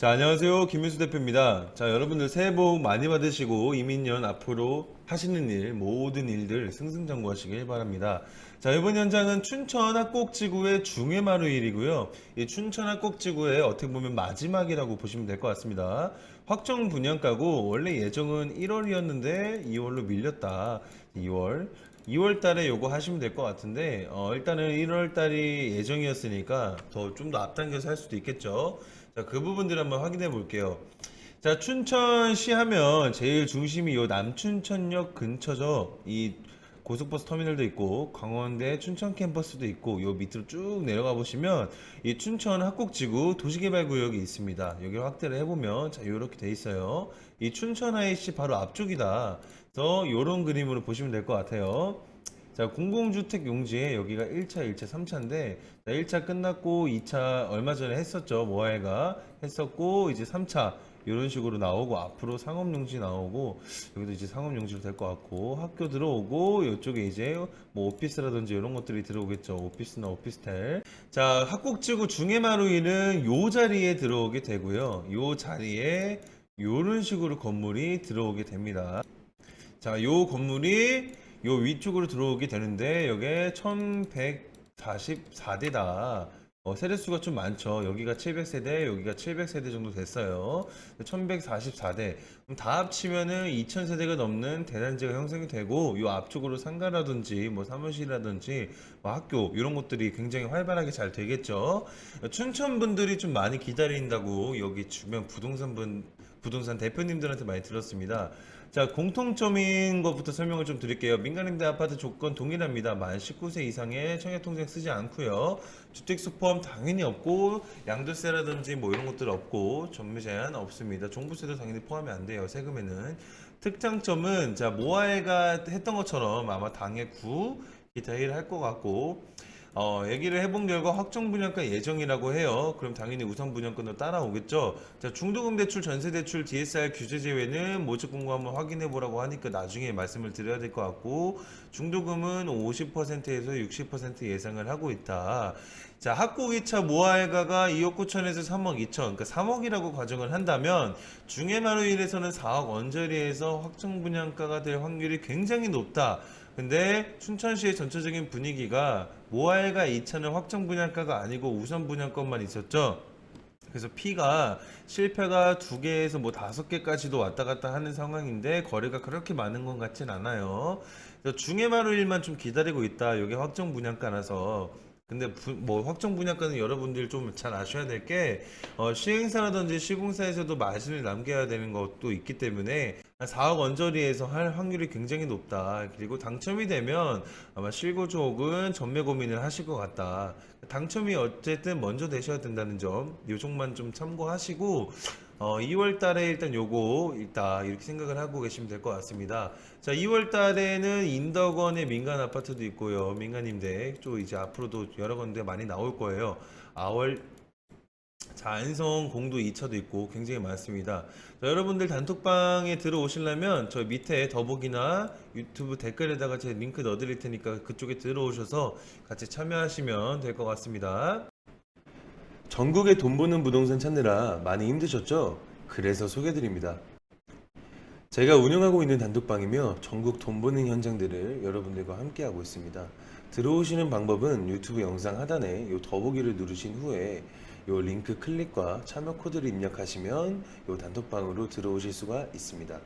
자, 안녕하세요. 김윤수 대표입니다. 자, 여러분들 새해 복 많이 받으시고 이민년 앞으로 하시는 일, 모든 일들 승승장구 하시길 바랍니다. 자, 이번 현장은 춘천 합곡지구의 중해마루일이고요. 이 춘천 합곡지구의 어떻게 보면 마지막이라고 보시면 될 것 같습니다. 확정 분양가고 원래 예정은 1월이었는데 2월로 밀렸다. 2월. 2월 달에 요거 하시면 될 것 같은데 어, 일단은 1월 달이 예정이었으니까 더 좀더 앞당겨서 할 수도 있겠죠. 자, 그 부분들 한번 확인해 볼게요. 자, 춘천시 하면 제일 중심이 요 남춘천역 근처죠. 이 고속버스 터미널도 있고 강원대 춘천 캠퍼스도 있고 요 밑으로 쭉 내려가 보시면 이 춘천 합곡지구 도시개발구역이 있습니다. 여기를 확대를 해보면 자 요렇게 돼 있어요. 이 춘천 IC 바로 앞쪽이다. 그래서 요런 그림으로 보시면 될 것 같아요. 자, 공공주택 용지에 여기가 1차, 2차, 3차인데 1차 끝났고 2차 얼마 전에 했었죠. 모아이가 했었고 이제 3차 이런 식으로 나오고 앞으로 상업용지 나오고 여기도 이제 상업용지로 될 것 같고 학교 들어오고 이쪽에 이제 뭐 오피스라든지 이런 것들이 들어오겠죠. 오피스나 오피스텔. 자, 학곡지구 중해마루일은 요 자리에 들어오게 되고요. 요 자리에 요런 식으로 건물이 들어오게 됩니다. 자, 요 건물이 요 위쪽으로 들어오게 되는데 여기에 1144대다. 어, 세대수가 좀 많죠. 여기가 700세대, 여기가 700세대 정도 됐어요. 1144대. 그럼 다 합치면은 2000세대가 넘는 대단지가 형성이 되고 요 앞쪽으로 상가라든지 뭐 사무실이라든지 뭐 학교 이런 것들이 굉장히 활발하게 잘 되겠죠. 춘천 분들이 좀 많이 기다린다고 여기 주변 부동산 분 부동산 대표님들한테 많이 들었습니다. 자, 공통점인 것부터 설명을 좀 드릴게요. 민간임대 아파트 조건 동일합니다. 만 19세 이상의 청약통장 쓰지 않고요. 주택수 포함 당연히 없고 양도세라든지 뭐 이런 것들 없고 전매 제한 없습니다. 종부세도 당연히 포함이 안 돼요. 세금에는. 특장점은 자, 모아이가 했던 것처럼 아마 당해 9 기타 1 할 것 같고 어, 얘기를 해본 결과 확정 분양가 예정이라고 해요. 그럼 당연히 우선 분양권도 따라오겠죠. 자, 중도금 대출, 전세 대출, DSR 규제 제외는 모집 공고 한번 확인해 보라고 하니까 나중에 말씀을 드려야 될 것 같고 중도금은 50%에서 60% 예상을 하고 있다. 자, 학고 2차 모아일가가 2억 9천에서 3억 2천, 그러니까 3억이라고 가정을 한다면 중해마루일에서는 4억 언저리에서 확정 분양가가 될 확률이 굉장히 높다. 근데 춘천시의 전체적인 분위기가 모아일가 2차는 확정 분양가가 아니고 우선 분양권만 있었죠. 그래서 P가 실패가 두 개에서 뭐 다섯 개까지도 왔다 갔다 하는 상황인데 거래가 그렇게 많은 것 같진 않아요. 중해마루일만 좀 기다리고 있다. 여기 확정 분양가라서. 근데 부- 뭐 확정 분양가는 여러분들 좀 잘 아셔야 될게 어, 시행사라든지 시공사에서도 말씀을 남겨야 되는 것도 있기 때문에 한 4억 언저리에서 할 확률이 굉장히 높다. 그리고 당첨이 되면 아마 실거주 혹은 전매 고민을 하실 것 같다. 당첨이 어쨌든 먼저 되셔야 된다는 점, 요점만 좀 참고하시고 어, 2월 달에 일단 요거 있다 이렇게 생각을 하고 계시면 될 것 같습니다. 자, 2월 달에는 인덕원의 민간 아파트도 있고요. 민간 임대 또 이제 앞으로도 여러 군데 많이 나올 거예요. 9월 자, 안성 공도 2차도 있고 굉장히 많습니다. 자, 여러분들 단톡방에 들어오시려면 저 밑에 더보기나 유튜브 댓글에다가 제 링크 넣어드릴 테니까 그쪽에 들어오셔서 같이 참여하시면 될 것 같습니다. 전국에 돈 버는 부동산 찾느라 많이 힘드셨죠? 그래서 소개드립니다. 제가 운영하고 있는 단톡방이며 전국 돈 버는 현장들을 여러분들과 함께하고 있습니다. 들어오시는 방법은 유튜브 영상 하단에 요 더보기를 누르신 후에 요 링크 클릭과 참여 코드를 입력하시면 요 단톡방으로 들어오실 수가 있습니다.